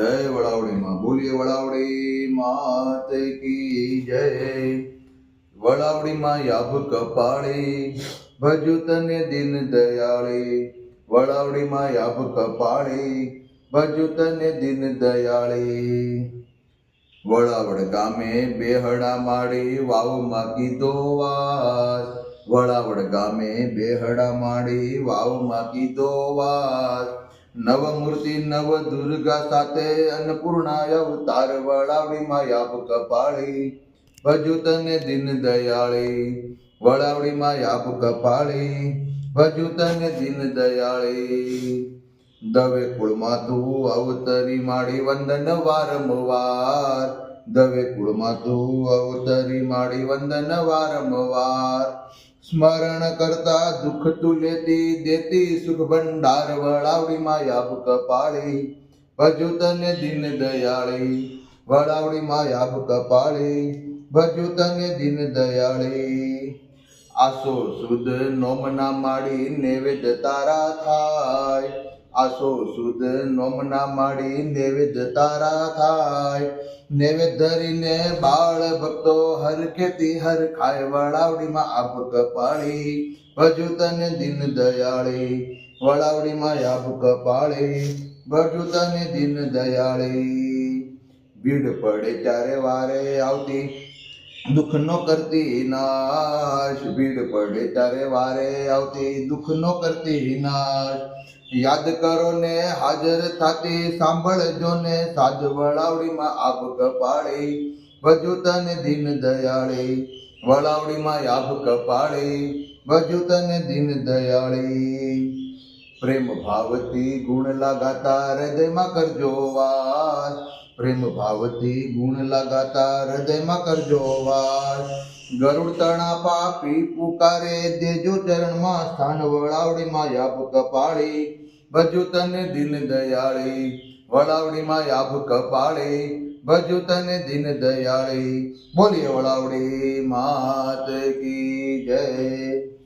જય વડાવડીમાં બોલીએ વડાવડી માત કી જય. વડાવડીમાં યાભ કપાળી, ભજુ તને દિન દયાળી. વડાવડીમાં યાભ કપાળી, ભજુ તને દિન દયાળી. વડાવડ ગામે બેહડા માડી વાવમાં કીધો વાસ. વડાવડ ગામે બેહડા માડી વાવમાં કીધો વાત નવ મૂર્તિ નવ દુર્ગા સાથે અન્નપૂર્ણા અવતાર વડાવડીમાં યાપ કપાળી. ભજુ તને દિન દયાળી, વળાવડી માયાપ કપાળી. ભજુ તને દિન દયાળી. દવે કુળમાં તું અવતરી માડી વંદન વારંવાર. દવે કુળમાં તું અવતરી માડી વંદન વારંવાર. સ્મરણ કરતા દુઃખ તું લેતી દેતી સુખ ભંડાર વળાવડી માયાબ કપાળી ભજુ તને દિન દયાળી, વળાવડી માયાબ કપાળી ભજુ તને દિન દયાળી. આસો સુદ નોમના માડી નેવેદ તારા થાય. આસો સુદ નોમના માડી નૈવેદ તારા થાય. નૈવેદ ધરીને બાળ ભક્તો હર ખેતી હર ખાય વળાવડીમાં આપ કપાળી ભજુ તને દિન દયાળી, વળાવડીમાં આપ કપાળી ભજુ તને દિન દયાળી. ભીડ પડે ચારે વારે આવતી દુઃખ નો કરતી નાશ. ભીડ પડે તારે વારે આવતી દુઃખ નો કરતી નાશ. યાદ કરો ને હાજર થાતી, સાંભળજો ને સાજ વડાવડીમાં આભ કપાળી. ભજુ તને દિન દયાળી. વડાવડીમાં આભ કપાળી. ભજુ તને દિન દયાળી. પ્રેમ ભાવથી ગુણ લગાતા હૃદયમાં કરજો વાસ. પ્રેમ ભાવથી ગુણ લગાતા હૃદયમાં કરજો વાસ. ગરુડ તણા પાપી પુકારે, દેજો ચરણમાં સ્થાન વળાવડી યાપ કપાળી. ભજુ તને દિન દયાળી, વળાવડી યાપ કપાળી. ભજુ તને દિન દયાળી, બોલીએ વળાવડી માત કી જય.